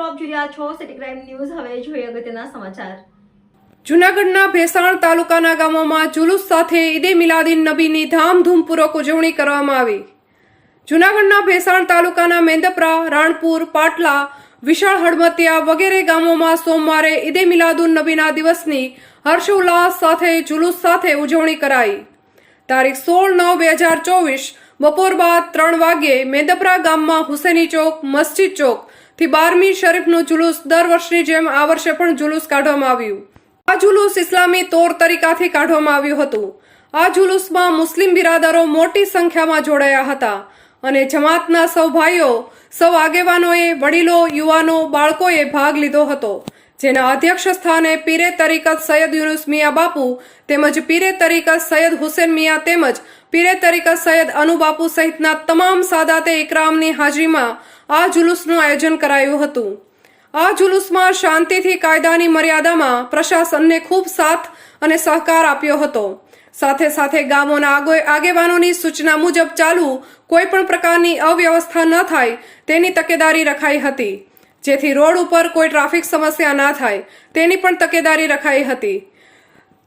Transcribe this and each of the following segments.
આપ જોઈ રહ્યા છો. સિટી ક્રાઇમ ન્યૂઝ હવે જોઈએ અગત્યના સમાચાર. જૂનાગઢના ભેસાણ તાલુકાના ગામોમાં જુલુસ સાથે ઈદે મિલાદીન નબીની ધામધૂમપૂર્વક ઉજવણી કરવામાં આવી. જૂનાગઢના ભેસાણ તાલુકાના મેંદપરા, રાણપુર, પાટલા, વિશાળ હડમતિયા વગેરે ગામોમાં સોમવારે ઈદે મિલાદુન નબીના દિવસની હર્ષોલ્લાસ સાથે જુલુસ સાથે ઉજવણી કરાઈ. તારીખ સોળ નવ બે હજાર ચોવીસ બપોર બાદ ત્રણ વાગ્યે મેંદપરા ગામમાં હુસેની ચોક, મસ્જિદ ચોક થી બારમી શરીફનું જુલુસ દર વર્ષની જેમ આ વર્ષે પણ જુલુસ કાઢવામાં આવ્યું. આ જુલુસ ઇસ્લામી તોર તરીકાથી કાઢવામાં આવ્યું હતું. આ જુલુસમાં મુસ્લિમ બિરાદરો મોટી સંખ્યામાં જોડાયા હતા અને જમાતના સૌ ભાઈઓ, સૌ આગેવાનોએ, વડીલો, યુવાનો, બાળકોએ ભાગ લીધો હતો. જેના અધ્યક્ષ સ્થાને પીરે તરીકત સૈયદ યુનુસ મિયા બાપુ તેમજ પીરે તરીકત સૈયદ હુસેન મિયા તેમજ પીરે તરીકત સૈયદ અનુ બાપુ સહિતના તમામ સાદાતે ઇકરામની હાજરીમાં આ જુલુસનું આયોજન કરાયું હતું. આ જુલુસમાં શાંતિથી કાયદાની મર્યાદામાં પ્રશાસનને ખૂબ સાથ અને સહકાર આપ્યો હતો. સાથે સાથે ગામોના આગો- આગેવાનોની સૂચના મુજબ ચાલુ કોઈ પણ પ્રકારની અવ્યવસ્થા ન થાય તેની તકેદારી રખાઈ હતી. જેથી રોડ ઉપર કોઈ ટ્રાફિક સમસ્યા ના થાય, તેની પણ તકેદારી રખાઈ હતી.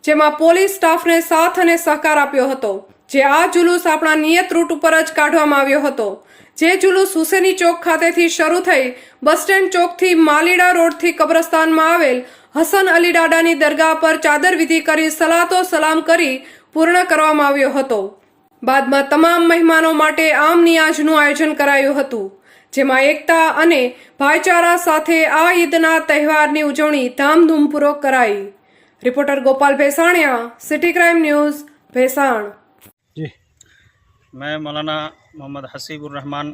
જેમાં પોલીસ સ્ટાફને સાથ અને સહકાર આપ્યો હતો, જે આ જુલુસ આપણા નિયત રૂટ ઉપર જ કાઢવામાં આવ્યો હતો. જે જુલુસ હુસેની ચોક ખાતેથી શરૂ થઈ બસ સ્ટેન્ડ ચોકથી માલીડા રોડથી કબ્રસ્તાનમાં આવેલ હસન અલી ડાડાની દરગાહ પર ચાદર વિધિ કરી સલાતો સલામ કરી પૂર્ણ કરવામાં આવ્યો હતો. બાદમાં તમામ મહેમાનો માટે આમ નિયાજનું આયોજન કરાયું હતું. જેમાં એકતા અને ભાઈચારા સાથે આ ઈદના તહેવારની ઉજવણી ધામધૂમપૂર્વક કરાઈ reporter Gopal Bhesaniya city crime news Bhesan जी मैं मौलाना मोहम्मद हसीबुररहमान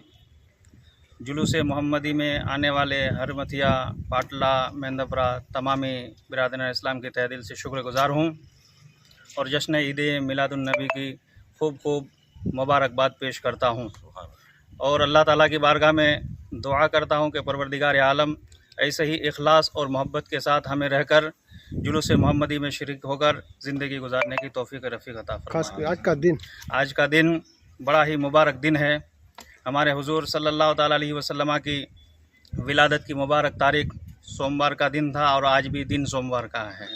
जुलूस मोहम्मदी में आने वाले हरमतिया पाटला मेंदपरा तमामी बिरादन इस्लाम के तह दिल से शुक्रगुजार हूँ और जश्न ईद मिलादुलनबी की खूब खूब मुबारकबाद पेश करता हूँ और अल्लाह ताला की बारगाह में दुआ करता हूँ कि परवरदिगार आलम ऐसे ही इखलास और मोहब्बत के साथ हमें रहकर जुलूस मोहम्मदी में शरीक होकर ज़िंदगी गुजारने की तोफ़ी रफ़ी अता खास आज का दिन। आज का दिन बड़ा ही मुबारक दिन है। हमारे हुजूर सल्लल्लाहु अलैहि वसल्लम की विलादत की मुबारक तारीख सोमवार का दिन था और आज भी दिन सोमवार का है।